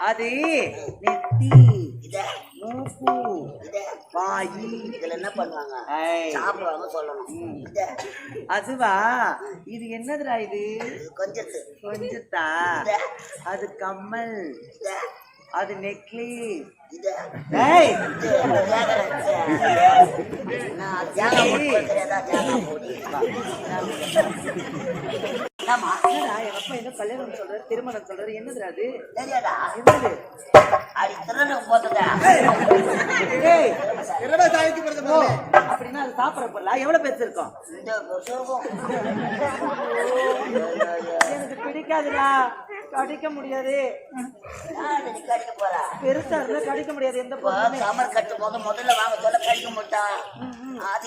அது நெத்தி இத மூக்கு இத வாயி இதுல என்ன பண்ணுவாங்க சாப்பிடுவாங்க சொல்லணும் இத அதுவா? இது என்னதுடா இது? கொஞ்சத்து? கொஞ்சத்தா அது கம்மல். இத அது நெக்லஸ் போட்டதா ஏய் என்னடா சாய்க்கு போறது ஓ அப்படின்னா அது சாப்பிட போடலாம் எவ்வளவு பெருசு இருக்கும் எனக்கு பிடிக்காதுடா கடிக்க முடியாது கடிக்க போறா பெருசா இருந்தா கடிக்க முடியாது எந்த இப்போ பொருளுமே கமர் கட்டும் முதல்ல வாங்க சொல்ல கடிக்க மாட்டான் அது